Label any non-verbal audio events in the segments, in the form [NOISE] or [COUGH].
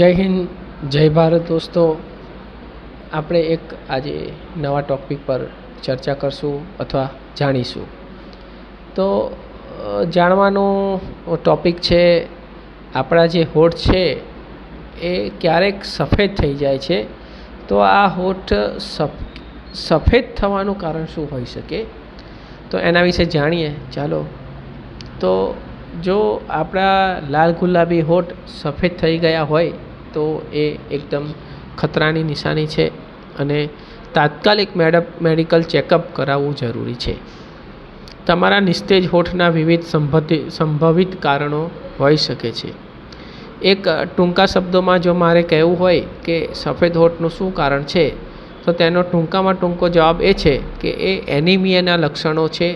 જય હિન્દ, જય ભારત દોસ્તો. આપણે એક આજે નવા ટૉપિક પર ચર્ચા કરશું અથવા જાણીશું. તો જાણવાનો ટૉપિક છે, આપણા જે હોઠ છે, એ ક્યારેક સફેદ થઈ જાય છે. તો આ હોઠ સફેદ થવાનું કારણ શું હોઈ શકે? તો એના વિશે જાણીએ, ચાલો. તો જો આપણા લાલ ગુલાબી હોઠ સફેદ થઈ ગયા હોય તો એ એકદમ ખતરાની નિશાની છે અને તાત્કાલિક મેડપ, મેડિકલ ચેકઅપ કરાવવું જરૂરી છે. તમારા નિસ્તેજ હોઠના વિવિધ સંભવિત કારણો હોઈ શકે છે. એક ટૂંકા શબ્દોમાં જો મારે કહેવું હોય કે સફેદ હોઠનું શું કારણ છે, તો તેનો ટૂંકામાં ટૂંકો જવાબ એ છે કે એ એનિમિયાના લક્ષણો છે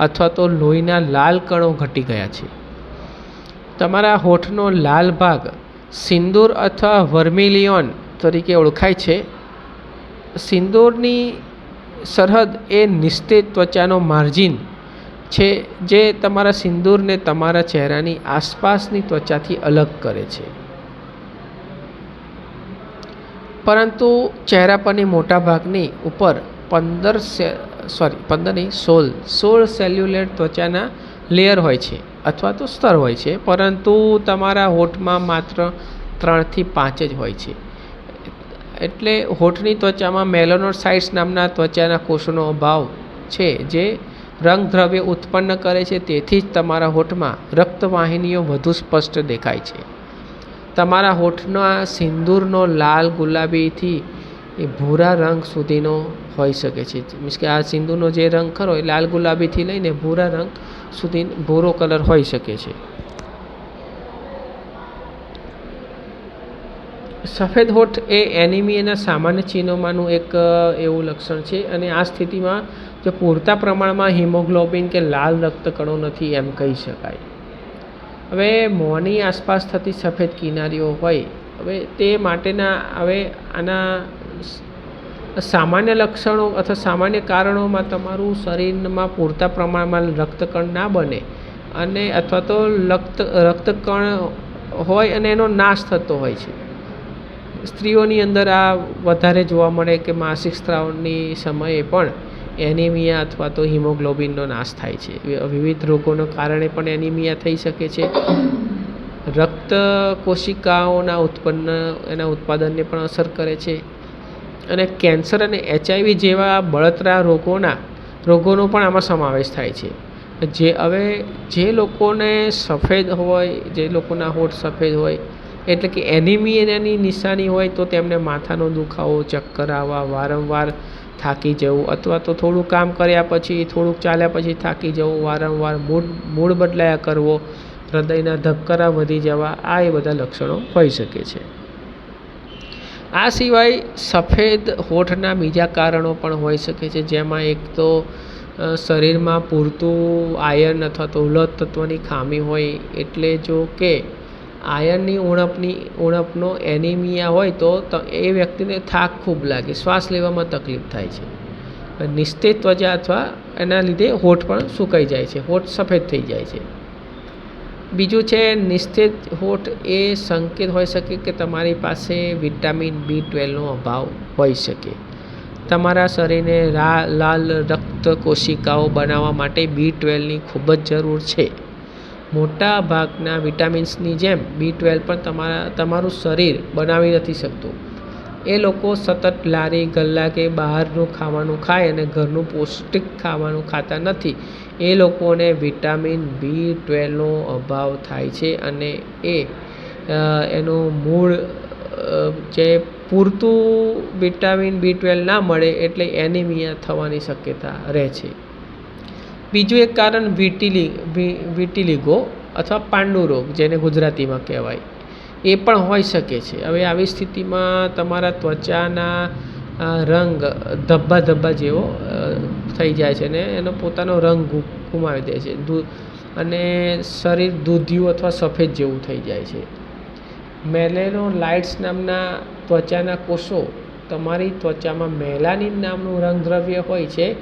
અથવા તો લોહીના લાલ કણો ઘટી ગયા છે. તમારા હોઠનો લાલ ભાગ સિંદૂર અથવા વર્મિલિયોન તરીકે ઓળખાય છે. સિંદૂરની સરહદ એ નિસ્તેજ ત્વચાનો માર્જિન છે જે તમારા સિંદૂરને તમારા ચહેરાની આસપાસની ત્વચાથી અલગ કરે છે. પરંતુ ચહેરા પરની મોટા ભાગની ઉપર પંદર સોરી પંદર નહીં સોળ સોળ સેલ્યુલેર ત્વચાના લેયર હોય છે. અથવા તો સ્તર હોય છે, પરંતુ તમારા હોઠમાં માત્ર ત્રણથી પાંચ જ હોય છે. એટલે હોઠની ત્વચામાં મેલોનોસાઇટ્સ નામના ત્વચાના કોષોનો અભાવ છે, જે રંગદ્રવ્ય ઉત્પન્ન કરે છે, તેથી જ તમારા હોઠમાં રક્તવાહિનીઓ વધુ સ્પષ્ટ દેખાય છે. તમારા હોઠના સિંદૂરનો લાલ ગુલાબીથી એ ભૂરા રંગ સુધીનો હોઈ શકે છે. મીન્સ કે આ સિંદૂરનો જે રંગ ખરો એ લાલ ગુલાબીથી લઈને ભૂરા રંગ સુધી ભૂરો કલર હોઈ શકે છે. સફેદ હોઠ એ એનિમિયાના સામાન્ય ચિહ્નોમાંનું એક એવું લક્ષણ છે અને આ સ્થિતિમાં જો પૂરતા પ્રમાણમાં હિમોગ્લોબિન કે લાલ રક્તકણો નથી એમ કહી શકાય. હવે મોંની આસપાસ થતી સફેદ કિનારીઓ હોય, હવે તે માટેના, હવે આના સામાન્ય લક્ષણો અથવા સામાન્ય કારણોમાં તમારું શરીરમાં પૂરતા પ્રમાણમાં રક્તકણ ના બને અને અથવા તો રક્ત, રક્તકણ હોય અને એનો નાશ થતો હોય છે. સ્ત્રીઓની અંદર આ વધારે જોવા મળે કે માસિક સ્ત્રાવની સમયે પણ એનિમિયા અથવા તો હિમોગ્લોબિનનો નાશ થાય છે. વિવિધ રોગોના કારણે પણ એનિમિયા થઈ શકે છે. રક્ત કોશિકાઓના ઉત્પન્ન, એના ઉત્પાદનને પણ અસર કરે છે. અને કેન્સર અને એચઆઈવી જેવા બળતરા રોગોના, રોગોનો પણ આમાં સમાવેશ થાય છે. જે હવે જે લોકોને સફેદ હોય, જે લોકોના હોઠ સફેદ હોય, એટલે કે એનિમિયાની નિશાની હોય, તો તેમને માથાનો દુખાવો, ચક્કર આવવા, વારંવાર થાકી જવું, અથવા તો થોડું કામ કર્યા પછી, થોડુંક ચાલ્યા પછી થાકી જવું, વારંવાર મૂડ મૂડ બદલાયા કરવો, હૃદયના ધબકારા વધી જવા, આ એ બધા લક્ષણો હોઈ શકે છે. આ સિવાય સફેદ હોઠના બીજા કારણો પણ હોઈ શકે છે. જેમાં એક તો શરીરમાં પૂરતું આયર્ન અથવા તો ઉલટ તત્વની ખામી હોય એટલે જો કે આયર્નની ઉણપની, ઉણપનો એનિમિયા હોય તો એ વ્યક્તિને થાક ખૂબ લાગે, શ્વાસ લેવામાં તકલીફ થાય છે. નિસ્તેજ ત્વચા અથવા એના લીધે હોઠ પણ સુકાઈ જાય છે, હોઠ સફેદ થઈ જાય છે. બીજું છે નિસ્તેજ હોઠ એ સંકેત હોઈ શકે કે તમારી પાસે વિટામિન બી ટ્વેલ્વનો અભાવ હોઈ શકે. તમારા શરીરને રા, લાલ રક્ત કોશિકાઓ બનાવવા માટે બી ટ્વેલ્વની ખૂબ જ જરૂર છે. મોટા ભાગના વિટામિન્સની જેમ બી ટ્વેલ્વ પણ તમારા, તમારું શરીર બનાવી નથી શકતું. એ લોકો સતત લારી, ગલ્લા કે બહારનું ખાવાનું ખાય અને ઘરનું પૌષ્ટિક ખાવાનું ખાતા નથી. એ લોકોને વિટામિન બી ટ્વેલ્વનો અભાવ થાય છે અને એ એનું મૂળ જે પૂરતું વિટામિન બી ટ્વેલ્વ ના મળે એટલે એનિમિયા થવાની શક્યતા રહે છે. બીજું એક કારણ વિટીલી વિટીલિગો અથવા પાંડુ રોગ જેને ગુજરાતીમાં કહેવાય. એ પણ હોઈ શકે છે. હવે આવી સ્થિતિમાં તમારા ત્વચાના અ, રંગ ધબ્બા ધબ્બા જેવો થઈ જાય છે ને એનો પોતાનો રંગ ગુમાવી દે છે. દૂ અને શરીર દૂધિયું અથવા સફેદ જેવું થઈ જાય છે. મેલેનો લાઇટ્સ નામના ત્વચાના કોષો તમારી ત્વચામાં મેલાનિન નામનું રંગદ્રવ્ય હોય છે.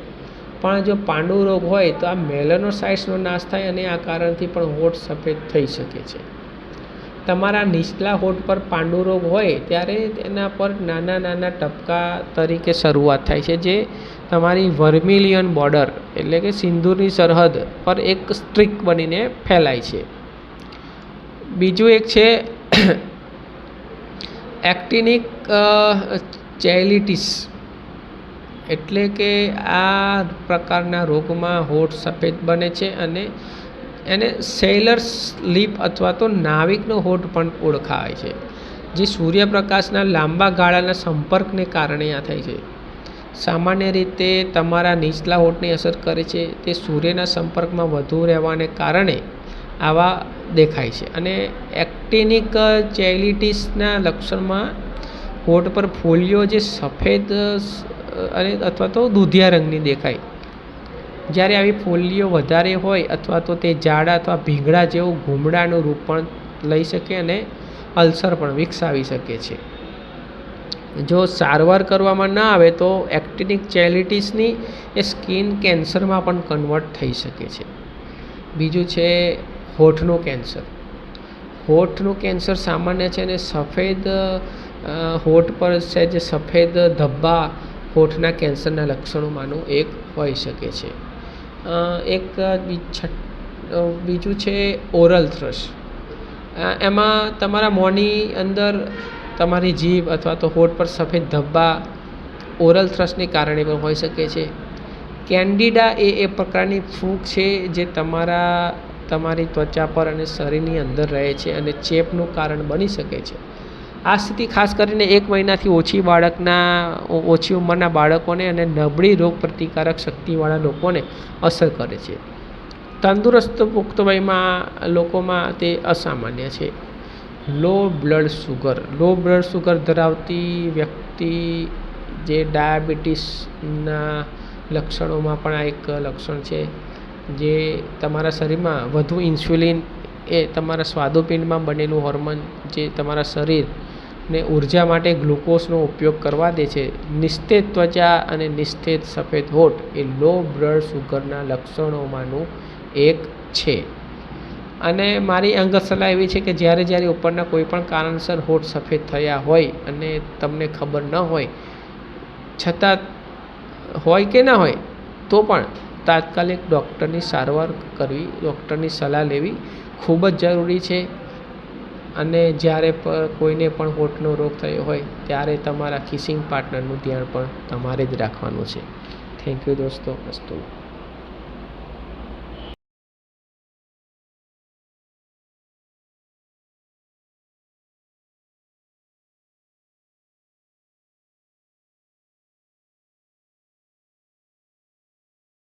પણ જો પાંડુ રોગ હોય તો આ મેલેનોસાઇટ્સનો નાશ થાય અને આ કારણથી પણ હોઠ સફેદ થઈ શકે છે. તમારા નીચલા હોઠ પર પાંડુરોગ હોય ત્યારે તેના પર નાના નાના ટપકા તરીકે શરૂઆત થાય છે, જે તમારી વર્મિલિયન બોર્ડર એટલે કે સિંદૂરની સરહદ પર એક સ્ટ્રીક બનીને ફેલાય છે. બીજું એક છે [COUGHS] એક્ટિનિક ચેલિટીસ એટલે કે આ પ્રકારના રોગમાં હોઠ સફેદ બને છે અને એને સેલર્સ લીપ અથવા તો નાવિકનો હોઠ પણ ઓળખાય છે, જે સૂર્યપ્રકાશના લાંબા ગાળાના સંપર્કને કારણે આ થાય છે. સામાન્ય રીતે તમારા નીચલા હોઠની અસર કરે છે, તે સૂર્યના સંપર્કમાં વધુ રહેવાને કારણે આવા દેખાય છે અને એક્ટિનિક ચેલિટીસના લક્ષણમાં હોઠ પર ફોલિયો જે સફેદ અને અથવા તો દૂધિયા રંગની દેખાય જ્યારે આવી ફોલ્લીઓ વધારે હોય અથવા તો તે ઝાડા અથવા ભીંગડા જેવું ઘૂમડાનું રૂપ પણ લઈ શકે અને અલ્સર પણ વિકસાવી શકે છે. જો સારવાર કરવામાં ના આવે તો એક્ટિનિક ચેલિટીસની એ સ્કિન કેન્સરમાં પણ કન્વર્ટ થઈ શકે છે. બીજું છે હોઠનું કેન્સર. હોઠનું કેન્સર સામાન્ય છે અને સફેદ હોઠ પર છે જે સફેદ ધબ્બા હોઠના કેન્સરના લક્ષણોમાંનું એક હોઈ શકે છે. એક બીજું છે ઓરલ થ્રશ. એમાં તમારા મોંની અંદર તમારી જીભ અથવા તો હોઠ પર સફેદ ધબ્બા ઓરલ થ્રશને કારણે પણ હોઈ શકે છે. કેન્ડિડા એ એ પ્રકારની ફૂગ છે જે તમારા, તમારી ત્વચા પર અને શરીરની અંદર રહે છે અને ચેપનું કારણ બની શકે છે. આ સ્થિતિ ખાસ કરીને એક મહિનાથી ઓછી બાળકના, ઓછી ઉંમરના બાળકોને અને નબળી રોગ પ્રતિકારક શક્તિવાળા લોકોને અસર કરે છે. તંદુરસ્ત પુખ્ત વયમાં લોકોમાં તે અસામાન્ય છે. Low blood sugar, low blood sugar ધરાવતી વ્યક્તિ જે ડાયાબિટીસના લક્ષણોમાં પણ આ એક લક્ષણ છે, જે તમારા શરીરમાં વધુ ઇન્સ્યુલિન એ તમારા સ્વાદુપિંડમાં બનેલું હોર્મોન જે તમારા શરીરને ઊર્જા માટે ગ્લુકોઝનો ઉપયોગ કરવા દે છે. નિસ્તેજ ત્વચા અને નિસ્તેજ સફેદ હોઠ એ લો બ્લડ સુગરના લક્ષણોમાંનું એક છે. અને મારી અંગત સલાહ એવી છે કે જ્યારે જ્યારે ઉપરના કોઈપણ કારણસર હોઠ સફેદ થયા હોય અને તમને ખબર ન હોય, છતાં હોય કે ના હોય, તો પણ તાત્કાલિક ડૉક્ટરની સારવાર કરવી, ડૉક્ટરની સલાહ લેવી ખૂબ જ જરૂરી છે. અને જ્યારે પણ કોઈને પણ હોઠનો રોગ થયો હોય, ત્યારે તમારા કિસિંગ પાર્ટનરનું ધ્યાન પણ તમારે જ રાખવાનું છે. થેન્ક યુ દોસ્તો. અસ્તુ